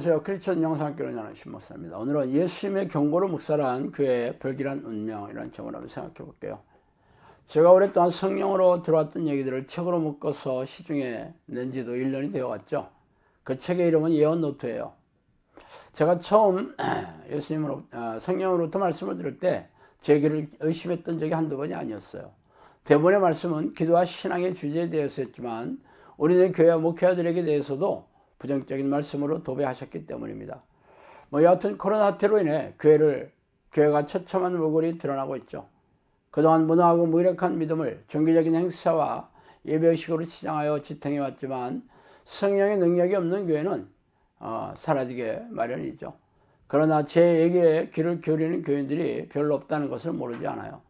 안녕하세요. 크리스천 여는 신목사입니다. 오늘은 예수님의 경고로 묵살한 그의 불길한 운명이라는 점을 한번 생각해 볼게요. 제가 오랫동안 성령으로 들어왔던 얘기들을 책으로 묶어서 시중에 낸 지도 1년이 되어 왔죠. 그 책의 이름은 예언 노트예요. 제가 처음 예수님으로 아, 성령으로부터 말씀을 들을 때제 길을 의심했던 적이 한두 번이 아니었어요. 대본의 말씀은 기도와 신앙의 주제에 대해서 했지만 우리네 교회 목회자들에게 대해서도 부정적인 말씀으로 도배하셨기 때문입니다. 뭐 여하튼 코로나 사태로 인해 교회를 교회가 처참한 얼굴이 드러나고 있죠. 그동안 문화하고 무력한 믿음을 종교적인 행사와 예배의식으로 치장하여 지탱해 왔지만 성령의 능력이 없는 교회는 어, 사라지게 마련이죠. 그러나 제 얘기에 귀를 기울이는 교인들이 별로 없다는 것을 모르지 않아요.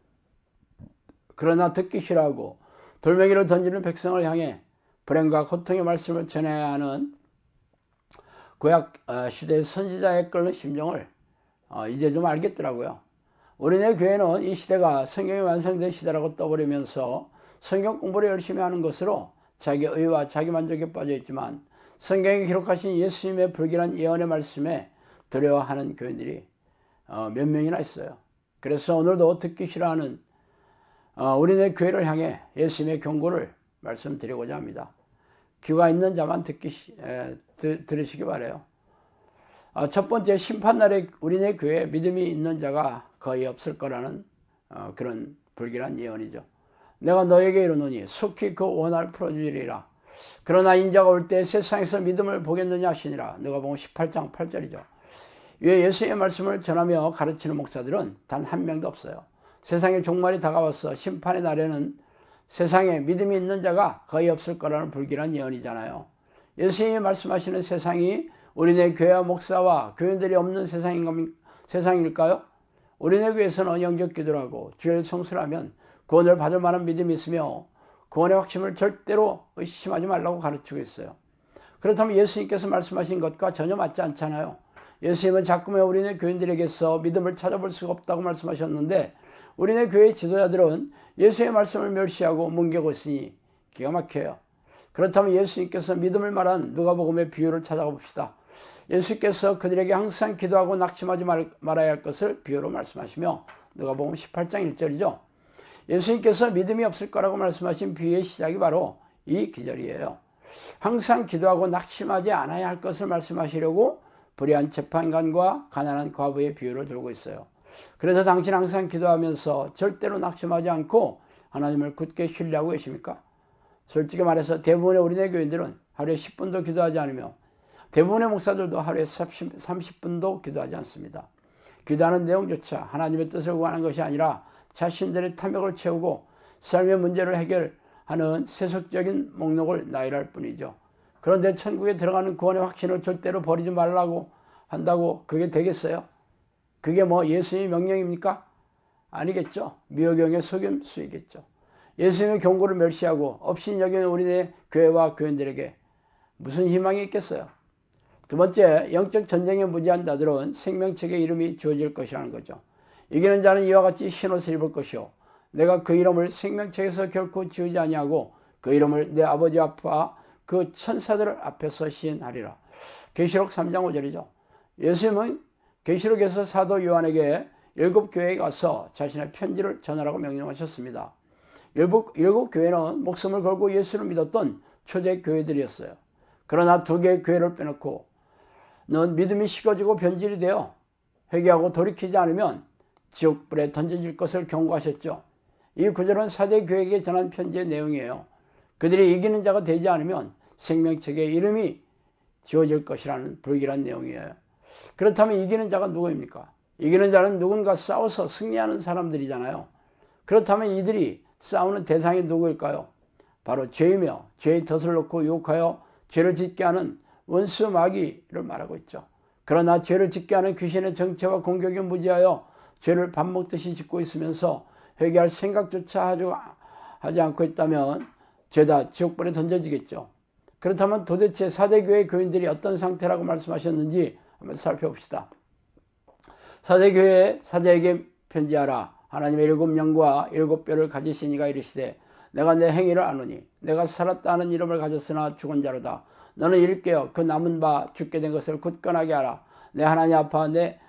그러나 듣기 싫어하고 돌멩이를 던지는 백성을 향해 불행과 고통의 말씀을 전해야 하는 구약 어, 시대의 선지자의 끓는 심정을 어, 이제 좀 알겠더라고요. 우리네 교회는 이 시대가 성경이 완성된 시대라고 떠버리면서 성경 공부를 열심히 하는 것으로 자기 의와 자기 만족에 빠져 있지만 성경에 기록하신 예수님의 불길한 예언의 말씀에 두려워하는 교인들이 어, 몇 명이나 있어요. 그래서 오늘도 듣기 싫어하는 우리네 교회를 향해 예수님의 경고를 말씀드리고자 합니다. 귀가 있는 자만 듣기 에, 드, 들으시기 바래요. 어, 첫 번째 심판날에 우리네 교회에 믿음이 있는 자가 거의 없을 거라는 어, 그런 불길한 예언이죠. 내가 너에게 이르노니 속히 그 원할 풀어주리라. 그러나 인자가 올 때 세상에서 믿음을 보겠느냐 하시니라. 누가 보면 18장 8절이죠. 왜 예수의 말씀을 전하며 가르치는 목사들은 단 한 명도 없어요. 세상의 종말이 다가와서 심판의 날에는 세상에 믿음이 있는 자가 거의 없을 거라는 불길한 예언이잖아요. 예수님이 말씀하시는 세상이 우리네 교회와 목사와 교인들이 없는 세상일까요? 우리네 교회에서는 영적 기도를 하고 주일 성수를 하면 구원을 받을 만한 믿음이 있으며 구원의 확신을 절대로 의심하지 말라고 가르치고 있어요. 그렇다면 예수님께서 말씀하신 것과 전혀 맞지 않잖아요. 예수님은 자꾸만 우리네 교인들에게서 믿음을 찾아볼 수가 없다고 말씀하셨는데 우리네 교회 지도자들은 예수의 말씀을 멸시하고 뭉개고 있으니 기가 막혀요. 그렇다면 예수님께서 믿음을 말한 누가복음의 비유를 찾아가 봅시다. 예수께서 그들에게 항상 기도하고 낙심하지 말, 말아야 할 것을 비유로 말씀하시며 누가복음 18장 1절이죠. 예수님께서 믿음이 없을 거라고 말씀하신 비유의 시작이 바로 이 기절이에요. 항상 기도하고 낙심하지 않아야 할 것을 말씀하시려고 불의한 재판관과 가난한 과부의 비유를 들고 있어요. 그래서 당신 항상 기도하면서 절대로 낙심하지 않고 하나님을 굳게 신뢰하고 계십니까? 솔직히 말해서 대부분의 우리네 교인들은 하루에 10분도 기도하지 않으며 대부분의 목사들도 하루에 30, 30분도 기도하지 않습니다. 기도하는 내용조차 하나님의 뜻을 구하는 것이 아니라 자신들의 탐욕을 채우고 삶의 문제를 해결하는 세속적인 목록을 나열할 뿐이죠. 그런데 천국에 들어가는 구원의 확신을 절대로 버리지 말라고 한다고 그게 되겠어요? 그게 뭐 예수님의 명령입니까? 아니겠죠. 미호경의 속임수이겠죠. 예수님의 경고를 멸시하고 없인 여기는 우리네 교회와 교인들에게 무슨 희망이 있겠어요? 두 번째, 영적 전쟁에 무지한 자들은 생명책의 이름이 주어질 것이라는 거죠. 이기는 자는 이와 같이 흰옷을 입을 것이요. 내가 그 이름을 생명책에서 결코 지우지 아니하고 그 이름을 내 아버지 앞과 그 천사들 앞에서 시인하리라. 계시록 3장 5절이죠. 예수님은 계시록에서 사도 요한에게 일곱 교회에 가서 자신의 편지를 전하라고 명령하셨습니다. 일곱, 일곱 교회는 목숨을 걸고 예수를 믿었던 초대 교회들이었어요. 그러나 두 개의 교회를 빼놓고 넌 믿음이 식어지고 변질이 되어 회개하고 돌이키지 않으면 지옥불에 던져질 것을 경고하셨죠. 이 구절은 사대 교회에게 전한 편지의 내용이에요. 그들이 이기는 자가 되지 않으면 생명책에 이름이 지워질 것이라는 불길한 내용이에요. 그렇다면 이기는 자가 누구입니까? 이기는 자는 누군가 싸워서 승리하는 사람들이잖아요. 그렇다면 이들이 싸우는 대상이 누구일까요? 바로 죄이며 죄의 덫을 놓고 유혹하여 죄를 짓게 하는 원수 마귀를 말하고 있죠. 그러나 죄를 짓게 하는 귀신의 정체와 공격에 무지하여 죄를 밥 먹듯이 짓고 있으면서 회개할 생각조차 하지 않고 있다면 죄다 지옥불에 던져지겠죠. 그렇다면 도대체 사대교회 교인들이 어떤 상태라고 말씀하셨는지 한번 살펴봅시다. 사대교회 사대에게 편지하라. 하나님의 일곱 영과 일곱 뼈를 가지신 이가 이르시되 내가 내 행위를 아노니 내가 살았다는 이름을 가졌으나 죽은 자로다. 너는 일깨어 그 남은 바 죽게 된 것을 굳건하게 알아. 내 하나님 앞에 내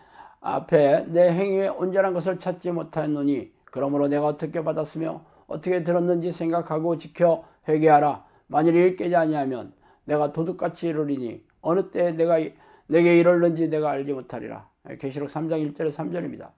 앞에 내 행위에 온전한 것을 찾지 못하노니 그러므로 내가 어떻게 받았으며 어떻게 들었는지 생각하고 지켜 회개하라. 만일 일깨지 아니하면 내가 도둑같이 이르리니 어느 때 내가 내게 이르는지 내가 알지 못하리라. 계시록 3장 1절에 3절입니다.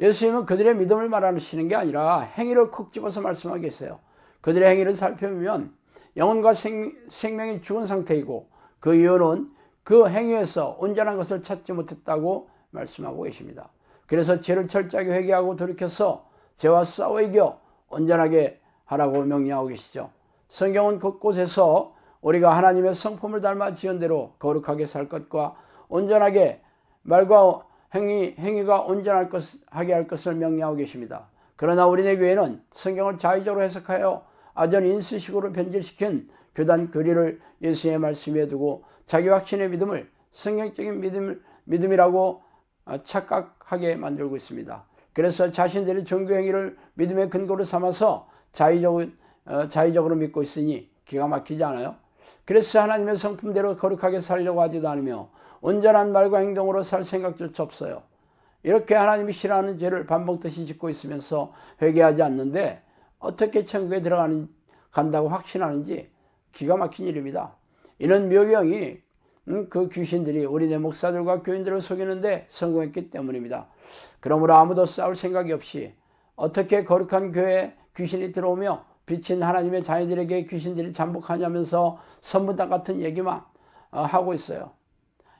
예수님은 그들의 믿음을 말하시는 게 아니라 행위를 콕 집어서 말씀하고 계세요. 그들의 행위를 살펴보면 영혼과 생, 생명이 죽은 상태이고 그 이유는 그 행위에서 온전한 것을 찾지 못했다고 말씀하고 계십니다. 그래서 죄를 철저하게 회개하고 돌이켜서 죄와 싸워 이겨 온전하게 하라고 명령하고 계시죠. 성경은 곳곳에서 우리가 하나님의 성품을 닮아 지은 대로 거룩하게 살 것과 온전하게 말과 행위, 행위가 온전할 것, 하게 할 것을 명령하고 계십니다. 그러나 우리네 교회는 성경을 자의적으로 해석하여 아전 인수식으로 변질시킨 교단 교리를 예수의 말씀에 두고 자기 확신의 믿음을 성경적인 믿음, 믿음이라고 착각하게 만들고 있습니다. 그래서 자신들의 종교 행위를 믿음의 근거로 삼아서 자의적, 어, 자의적으로 믿고 있으니 기가 막히지 않아요? 그래서 하나님의 성품대로 거룩하게 살려고 하지도 않으며 온전한 말과 행동으로 살 생각조차 없어요. 이렇게 하나님이 싫어하는 죄를 반복듯이 짓고 있으면서 회개하지 않는데 어떻게 천국에 들어가는 간다고 확신하는지 기가 막힌 일입니다. 이는 묘경이 음, 그 귀신들이 우리네 목사들과 교인들을 속이는데 성공했기 때문입니다. 그러므로 아무도 싸울 생각이 없이 어떻게 거룩한 교회에 귀신이 들어오며 비친 하나님의 자녀들에게 귀신들이 잠복하냐면서 선부당 같은 얘기만 어, 하고 있어요.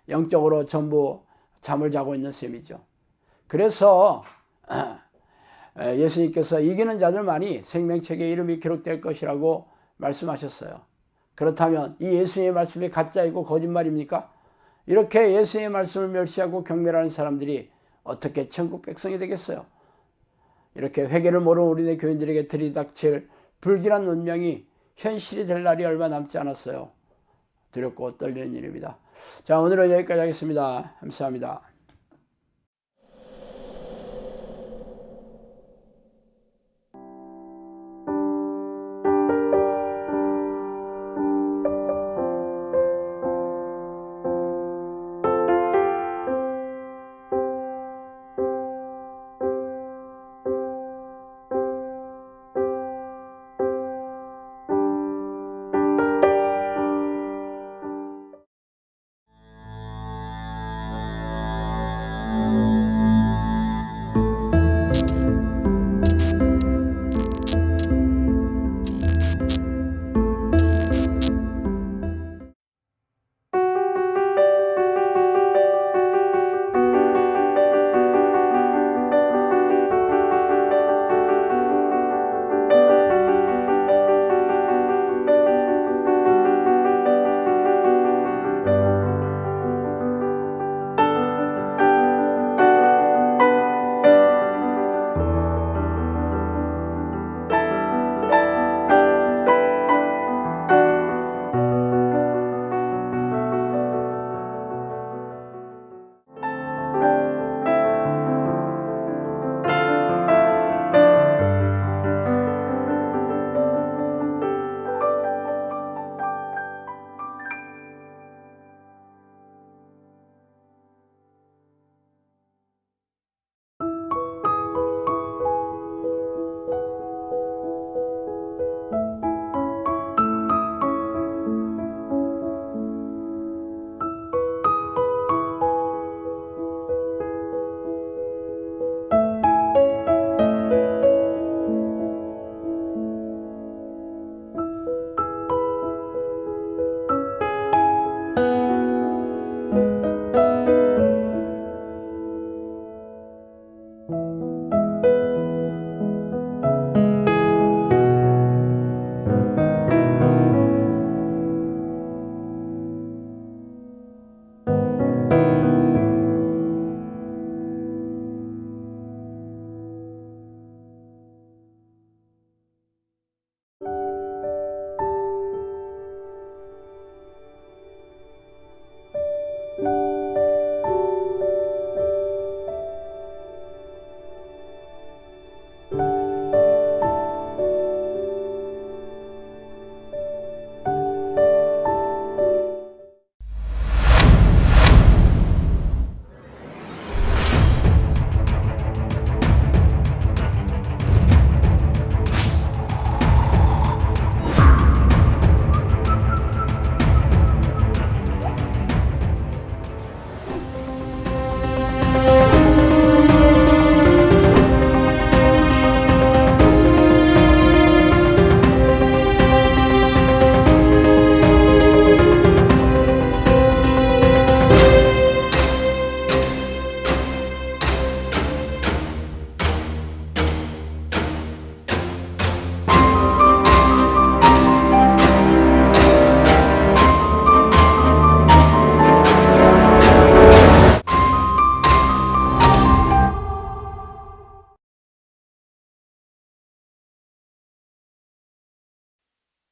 영적으로 전부 잠을 자고 있는 셈이죠. 그래서 예수님께서 이기는 자들만이 생명책에 이름이 기록될 것이라고 말씀하셨어요. 그렇다면 이 예수님의 말씀이 가짜이고 거짓말입니까? 이렇게 예수님의 말씀을 멸시하고 경멸하는 사람들이 어떻게 천국 백성이 되겠어요? 이렇게 회개를 모르는 우리네 교인들에게 들이닥칠 불길한 운명이 현실이 될 날이 얼마 남지 않았어요. 두렵고 떨리는 일입니다. 자, 오늘은 여기까지 하겠습니다. 감사합니다.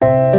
네.